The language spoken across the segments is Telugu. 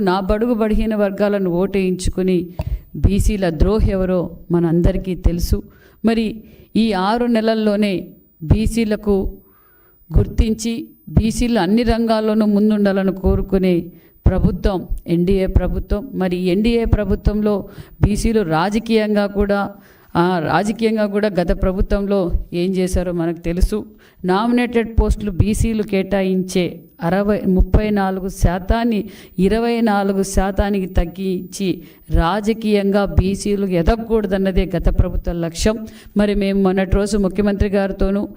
నా బడుగు బడిహీన వర్గాలను ఓటేయించుకుని బీసీల ద్రోహి ఎవరో మనందరికీ తెలుసు. మరి ఈ ఆరు నెలల్లోనే బీసీలకు గుర్తించి బీసీలు అన్ని రంగాల్లోనూ ముందుండాలని కోరుకునే ప్రభుత్వం ఎన్డీఏ ప్రభుత్వం. మరి ఎన్డీఏ ప్రభుత్వంలో బీసీలు రాజకీయంగా కూడా రాజకీయంగా కూడా గత ప్రభుత్వంలో ఏం చేశారో మనకు తెలుసు. నామినేటెడ్ పోస్టులు బీసీలు కేటాయించే అరవై ముప్పై నాలుగు శాతాన్ని ఇరవై నాలుగు శాతానికి తగ్గించి రాజకీయంగా బీసీలు ఎదగకూడదన్నదే గత ప్రభుత్వ లక్ష్యం. మరి మేము మొన్నటి రోజు ముఖ్యమంత్రి గారితోనూ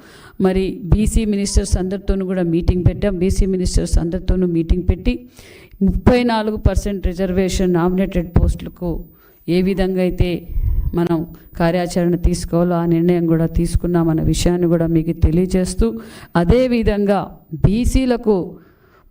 మరి బీసీ మినిస్టర్స్ అందరితోనూ కూడా మీటింగ్ పెట్టాం. బీసీ మినిస్టర్స్ అందరితోనూ మీటింగ్ పెట్టి ముప్పై నాలుగు పర్సెంట్ రిజర్వేషన్ నామినేటెడ్ పోస్టులకు ఏ విధంగా అయితే మనం కార్యాచరణ తీసుకోవాలో ఆ నిర్ణయం కూడా తీసుకున్నామన్న విషయాన్ని కూడా మీకు తెలియజేస్తూ అదేవిధంగా బీసీలకు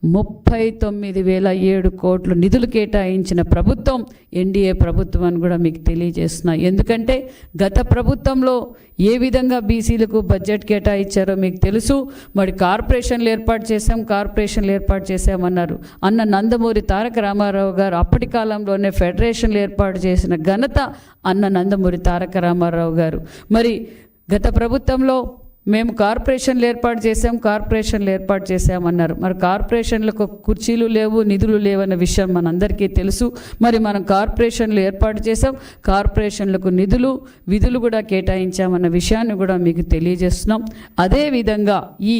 ముప్పై తొమ్మిది వేల ఏడు కోట్లు నిధులు కేటాయించిన ప్రభుత్వం ఎన్డీఏ ప్రభుత్వం అని కూడా మీకు తెలియజేస్తున్నా. ఎందుకంటే గత ప్రభుత్వంలో ఏ విధంగా బీసీలకు బడ్జెట్ కేటాయించారో మీకు తెలుసు. మరి కార్పొరేషన్లు ఏర్పాటు చేశాం కార్పొరేషన్లు ఏర్పాటు చేశామన్నారు. అన్న నందమూరి తారక రామారావు గారు అప్పటి కాలంలోనే ఫెడరేషన్లు ఏర్పాటు చేసిన ఘనత అన్న నందమూరి తారక రామారావు గారు. మరి గత ప్రభుత్వంలో మేము కార్పొరేషన్లు ఏర్పాటు చేసాం కార్పొరేషన్లు ఏర్పాటు చేశామన్నారు మరి కార్పొరేషన్లకు కుర్చీలు లేవు నిధులు లేవన్న విషయం మనందరికీ తెలుసు. మరి మనం కార్పొరేషన్లు ఏర్పాటు చేసాం కార్పొరేషన్లకు నిధులు విధులు కూడా కేటాయించామన్న విషయాన్ని కూడా మీకు తెలియజేస్తున్నాం. అదేవిధంగా ఈ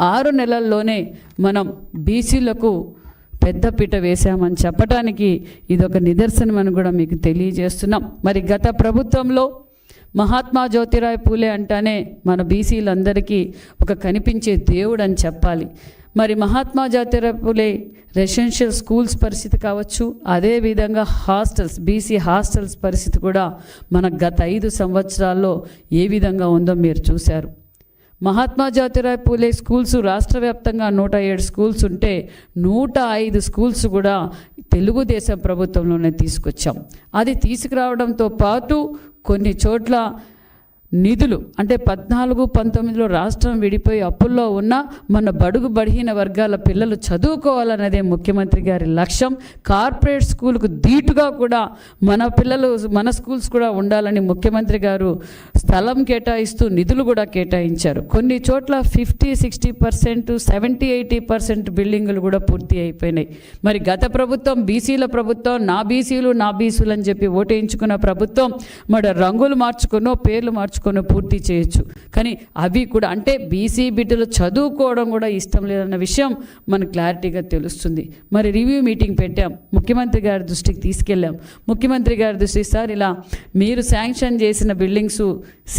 ఆరు నెలల్లోనే మనం బీసీలకు పెద్దపీట వేశామని చెప్పడానికి ఇదొక నిదర్శనం అని కూడా మీకు తెలియజేస్తున్నాం. మరి గత ప్రభుత్వంలో మహాత్మా జ్యోతిరాయ్ పూలే అంటానే మన బీసీలందరికీ ఒక కనిపించే దేవుడు అని చెప్పాలి. మరి మహాత్మా జ్యోతిరాయ్ పూలే రెసిడెన్షియల్ స్కూల్స్ పరిస్థితి కావచ్చు అదేవిధంగా హాస్టల్స్ బీసీ హాస్టల్స్ పరిస్థితి కూడా మన గత ఐదు సంవత్సరాల్లో ఏ విధంగా ఉందో మీరు చూశారు. మహాత్మా జ్యోతిరాయ్ పూలే స్కూల్స్ రాష్ట్ర వ్యాప్తంగా నూట ఏడు స్కూల్స్ ఉంటే నూట ఐదు స్కూల్స్ కూడా తెలుగుదేశం ప్రభుత్వంలోనే తీసుకొచ్చాం. అది తీసుకురావడంతో పాటు కొన్ని చోట్ల నిధులు అంటే పద్నాలుగు పంతొమ్మిదిలో రాష్ట్రం విడిపోయి అప్పుల్లో ఉన్న మన బడుగు బడిహీన వర్గాల పిల్లలు చదువుకోవాలన్నదే ముఖ్యమంత్రి గారి లక్ష్యం. కార్పొరేట్ స్కూల్కు ధీటుగా కూడా మన పిల్లలు మన స్కూల్స్ కూడా ఉండాలని ముఖ్యమంత్రి గారు స్థలం కేటాయిస్తూ నిధులు కూడా కేటాయించారు. కొన్ని చోట్ల fifty sixty percent seventy eighty percent బిల్డింగులు కూడా పూర్తి అయిపోయినాయి. మరి గత ప్రభుత్వం బీసీల ప్రభుత్వం నా బీసీలు నా బీసీలు అని చెప్పి ఓటేయించుకున్న ప్రభుత్వం మరి రంగులు మార్చుకున్నో పేర్లు రాసుకొని పూర్తి చేయొచ్చు. కానీ అవి కూడా అంటే బీసీ బిడ్డలు చదువుకోవడం కూడా ఇష్టం లేదన్న విషయం మనకు క్లారిటీగా తెలుస్తుంది. మరి రివ్యూ మీటింగ్ పెట్టాం. ముఖ్యమంత్రి గారి దృష్టికి తీసుకెళ్ళాం. ముఖ్యమంత్రి గారి దృష్టి సార్ ఇలా మీరు శాంక్షన్ చేసిన బిల్డింగ్స్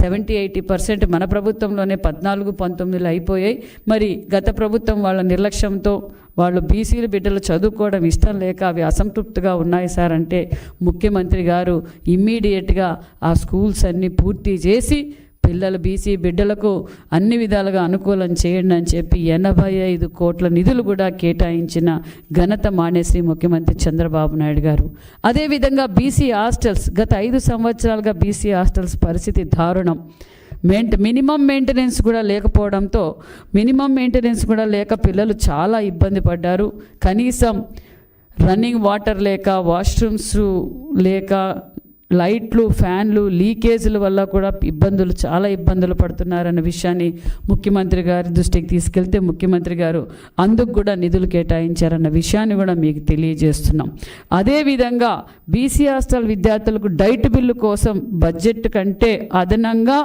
సెవెంటీ ఎయిటీ పర్సెంట్ మన ప్రభుత్వంలోనే పద్నాలుగు పంతొమ్మిదిలో అయిపోయాయి. మరి గత ప్రభుత్వం వాళ్ళ నిర్లక్ష్యంతో వాళ్ళు బీసీల బిడ్డలు చదువుకోవడం ఇష్టం లేక అవి అసంతృప్తిగా ఉన్నాయి సార్ అంటే ముఖ్యమంత్రి గారు ఇమ్మీడియట్గా ఆ స్కూల్స్ అన్నీ పూర్తి చేసి పిల్లలు బీసీ బిడ్డలకు అన్ని విధాలుగా అనుకూలం చేయండి అని చెప్పి ఎనభై ఐదు కోట్ల నిధులు కూడా కేటాయించిన ఘనత మానేశ్రీ ముఖ్యమంత్రి చంద్రబాబు నాయుడు గారు. అదేవిధంగా బీసీ హాస్టల్స్ గత ఐదు సంవత్సరాలుగా బీసీ హాస్టల్స్ పరిస్థితి దారుణం. మెయింట మినిమం మెయింటెనెన్స్ కూడా లేకపోవడంతో మినిమం మెయింటెనెన్స్ కూడా లేక పిల్లలు చాలా ఇబ్బంది పడ్డారు. కనీసం రన్నింగ్ వాటర్ లేక వాష్రూమ్స్ లేక లైట్లు ఫ్యాన్లు లీకేజీల వల్ల కూడా ఇబ్బందులు చాలా ఇబ్బందులు పడుతున్నారన్న విషయాన్ని ముఖ్యమంత్రి గారి దృష్టికి తీసుకెళ్తే ముఖ్యమంత్రి గారు అందుకు కూడా నిధులు కేటాయించారన్న విషయాన్ని కూడా మీకు తెలియజేస్తున్నాం. అదేవిధంగా బీసీ హాస్టల్ విద్యార్థులకు డైట్ బిల్లు కోసం బడ్జెట్ కంటే అదనంగా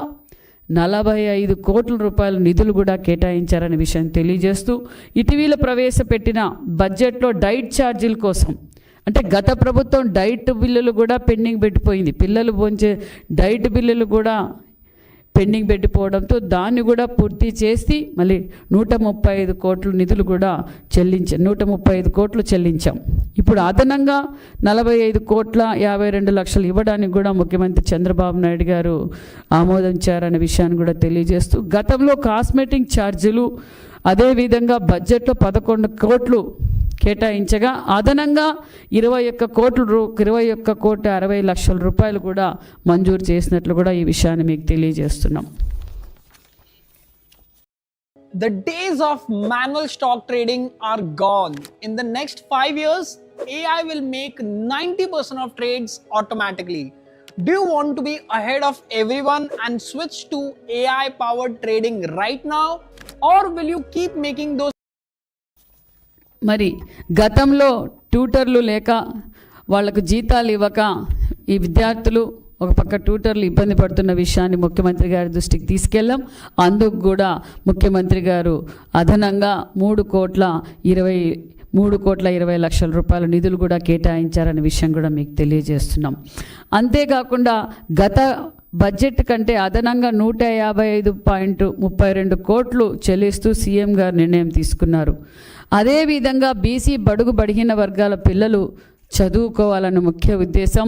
నలభై ఐదు కోట్ల రూపాయల నిధులు కూడా కేటాయించారనే విషయం తెలియజేస్తూ ఇటీవల ప్రవేశపెట్టిన బడ్జెట్లో డైట్ ఛార్జీల కోసం. అంటే గత ప్రభుత్వం డైట్ బిల్లులు కూడా పెండింగ్ పెట్టిపోయింది. పిల్లలు పోంచే డైట్ బిల్లులు కూడా పెండింగ్ పెట్టిపోవడంతో దాన్ని కూడా పూర్తి చేసి మళ్ళీ నూట ముప్పై ఐదు కోట్ల నిధులు కూడా చెల్లించాం నూట ముప్పై ఐదు కోట్లు చెల్లించాం. ఇప్పుడు అదనంగా నలభై ఐదు కోట్ల యాభై రెండు లక్షలు ఇవ్వడానికి కూడా ముఖ్యమంత్రి చంద్రబాబు నాయుడు గారు ఆమోదించారనే విషయాన్ని కూడా తెలియజేస్తూ గతంలో కాస్మెటిక్ ఛార్జీలు అదేవిధంగా బడ్జెట్లో పదకొండు కోట్లు కేటాయించగా అదనంగా ఇరవై ఒక్క కోట్ల రూ ఇరవై ఒక్క కోట్ల అరవై లక్షల రూపాయలు కూడా మంజూరు చేసినట్లు కూడా ఈ విషయాన్ని మీకు తెలియజేస్తున్నాం. The days of manual stock trading are gone. In the next five years, AI will make 90% of trades automatically. Do you want to be ahead of everyone and switch to AI powered trading right now? Or will you keep making those మరి గతంలో ట్యూటర్లు లేక వాళ్లకు జీతాలు ఇవ్వక ఈ విద్యార్థులు ఒక పక్క ట్యూటర్లు ఇబ్బంది పడుతున్న విషయాన్ని ముఖ్యమంత్రి గారి దృష్టికి తీసుకెళ్ళాం. అందుకు కూడా ముఖ్యమంత్రి గారు అదనంగా మూడు కోట్ల ఇరవై మూడు కోట్ల ఇరవై లక్షల రూపాయల నిధులు కూడా కేటాయించారనే విషయం కూడా మీకు తెలియజేస్తున్నాం. అంతేకాకుండా గత బడ్జెట్ కంటే అదనంగా నూట యాభై ఐదు పాయింట్ ముప్పై రెండు కోట్లు చెల్లిస్తూ సీఎం గారు నిర్ణయం తీసుకున్నారు. అదేవిధంగా బీసీ బడుగు బడిగిన వర్గాల పిల్లలు చదువుకోవాలన్న ముఖ్య ఉద్దేశం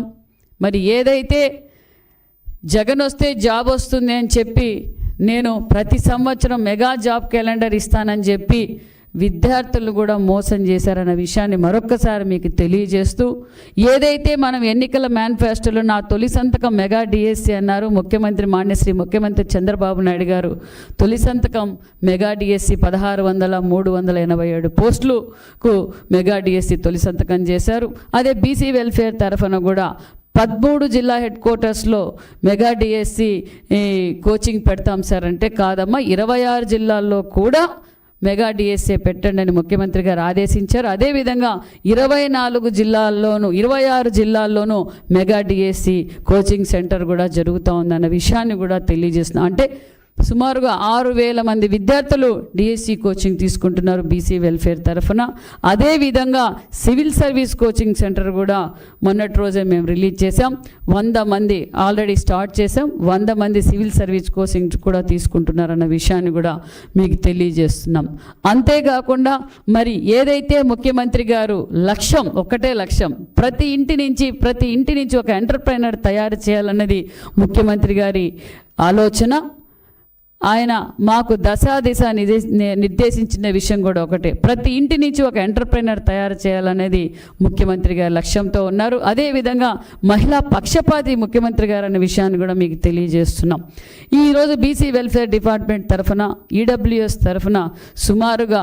మరి ఏదైతే జగన్ వస్తే జాబ్ వస్తుంది అని చెప్పి నేను ప్రతి సంవత్సరం మెగా జాబ్ క్యాలెండర్ ఇస్తానని చెప్పి విద్యార్థులు కూడా మోసం చేశారన్న విషయాన్ని మరొక్కసారి మీకు తెలియజేస్తూ ఏదైతే మనం ఎన్నికల మేనిఫెస్టోలో నా తొలి సంతకం మెగా డిఎస్సి అన్నారు ముఖ్యమంత్రి మాన్యశ్రీ ముఖ్యమంత్రి చంద్రబాబు నాయుడు గారు తొలి సంతకం మెగా డిఎస్సి పదహారు వందల మూడు వందల ఎనభై ఏడు పోస్టులకు మెగా డిఎస్సి తొలి సంతకం చేశారు. అదే బీసీ వెల్ఫేర్ తరఫున కూడా పదమూడు జిల్లా హెడ్ క్వార్టర్స్లో మెగా డిఎస్సి కోచింగ్ పెడతాం సార్ అంటే కాదమ్మా ఇరవై ఆరు జిల్లాల్లో కూడా మెగా డిఎస్ఏ పెట్టండి అని ముఖ్యమంత్రి గారు ఆదేశించారు. అదేవిధంగా ఇరవై నాలుగు జిల్లాల్లోనూ ఇరవై ఆరు జిల్లాల్లోనూ మెగా డిఎస్సి కోచింగ్ సెంటర్ కూడా జరుగుతూ ఉందన్న విషయాన్ని కూడా తెలియజేస్తున్నాం. అంటే సుమారుగా ఆరు వేల మంది విద్యార్థులు డిఎస్సి కోచింగ్ తీసుకుంటున్నారు బీసీ వెల్ఫేర్ తరఫున. అదేవిధంగా సివిల్ సర్వీస్ కోచింగ్ సెంటర్ కూడా మొన్నటి రోజే మేము రిలీజ్ చేసాం వంద మంది ఆల్రెడీ స్టార్ట్ చేసాం వంద మంది సివిల్ సర్వీస్ కోచింగ్ కూడా తీసుకుంటున్నారన్న విషయాన్ని కూడా మీకు తెలియజేస్తున్నాం. అంతేకాకుండా మరి ఏదైతే ముఖ్యమంత్రి గారు లక్ష్యం ఒకటే లక్ష్యం ప్రతి ఇంటి నుంచి ప్రతి ఇంటి నుంచి ఒక ఎంటర్ప్రైనర్ తయారు చేయాలన్నది ముఖ్యమంత్రి గారి ఆలోచన ఆయన మాకు దశాదిశ నిర్దేశించిన విషయం కూడా ఒకటే. ప్రతి ఇంటి నుంచి ఒక ఎంటర్ప్రైనర్ తయారు చేయాలనేది ముఖ్యమంత్రి గారి లక్ష్యంతో ఉన్నారు. అదేవిధంగా మహిళా పక్షపాతి ముఖ్యమంత్రి గారు అనే విషయాన్ని కూడా మీకు తెలియజేస్తున్నాం. ఈరోజు బీసీ వెల్ఫేర్ డిపార్ట్మెంట్ తరఫున ఈడబ్ల్యూఎస్ తరఫున సుమారుగా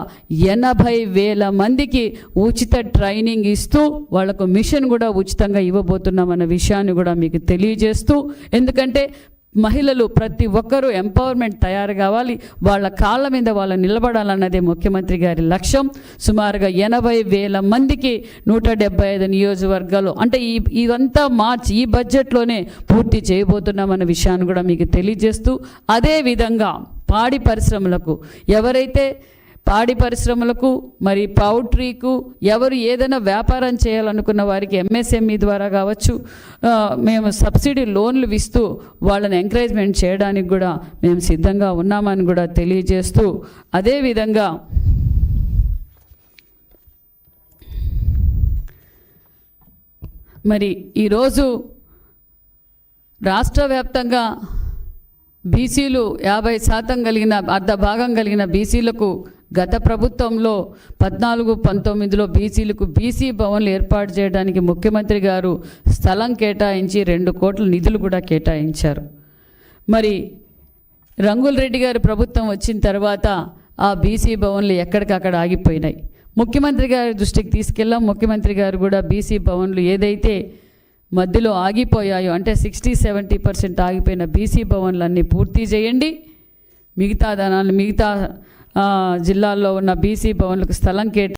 ఎనభై వేల మందికి ఉచిత ట్రైనింగ్ ఇస్తూ వాళ్ళకు మిషన్ కూడా ఉచితంగా ఇవ్వబోతున్నామన్న విషయాన్ని కూడా మీకు తెలియజేస్తూ ఎందుకంటే మహిళలు ప్రతి ఒక్కరూ ఎంపవర్మెంట్ తయారు కావాలి. వాళ్ళ కాళ్ళ మీద వాళ్ళు నిలబడాలన్నదే ముఖ్యమంత్రి గారి లక్ష్యం. సుమారుగా ఎనభై వేల మందికి నూట డెబ్బై ఐదు నియోజకవర్గాలు అంటే ఈ ఇదంతా మార్చి ఈ బడ్జెట్లోనే పూర్తి చేయబోతున్నామన్న విషయాన్ని కూడా మీకు తెలియజేస్తూ అదేవిధంగా పాడి పరిశ్రమలకు ఎవరైతే పాడి పరిశ్రమలకు మరి పౌల్ట్రీకు ఎవరు ఏదైనా వ్యాపారం చేయాలనుకున్న వారికి ఎంఎస్ఎంఈ ద్వారా కావచ్చు మేము సబ్సిడీ లోన్లు ఇస్తూ వాళ్ళని ఎంకరేజ్మెంట్ చేయడానికి కూడా మేము సిద్ధంగా ఉన్నామని కూడా తెలియజేస్తూ అదేవిధంగా మరి ఈరోజు రాష్ట్ర వ్యాప్తంగా బీసీలు యాభై శాతం కలిగిన అర్ధ భాగం కలిగిన బీసీలకు గత ప్రభుత్వంలో పద్నాలుగు పంతొమ్మిదిలో బీసీలకు బీసీ భవన్లు ఏర్పాటు చేయడానికి ముఖ్యమంత్రి గారు స్థలం కేటాయించి రెండు కోట్ల నిధులు కూడా కేటాయించారు. మరి రంగుల రెడ్డి గారి ప్రభుత్వం వచ్చిన తర్వాత ఆ బీసీ భవన్లు ఎక్కడికక్కడ ఆగిపోయినాయి. ముఖ్యమంత్రి గారి దృష్టికి తీసుకెళ్ళాం ముఖ్యమంత్రి గారు కూడా బీసీ భవన్లు ఏదైతే మధ్యలో ఆగిపోయాయో అంటే సిక్స్టీ సెవెంటీ పర్సెంట్ ఆగిపోయిన బీసీ భవన్లన్నీ పూర్తి చేయండి. మిగతా ధనాలు మిగతా జిల్లాల్లో ఉన్న బీసీ భవన్లకు స్థలం కేటా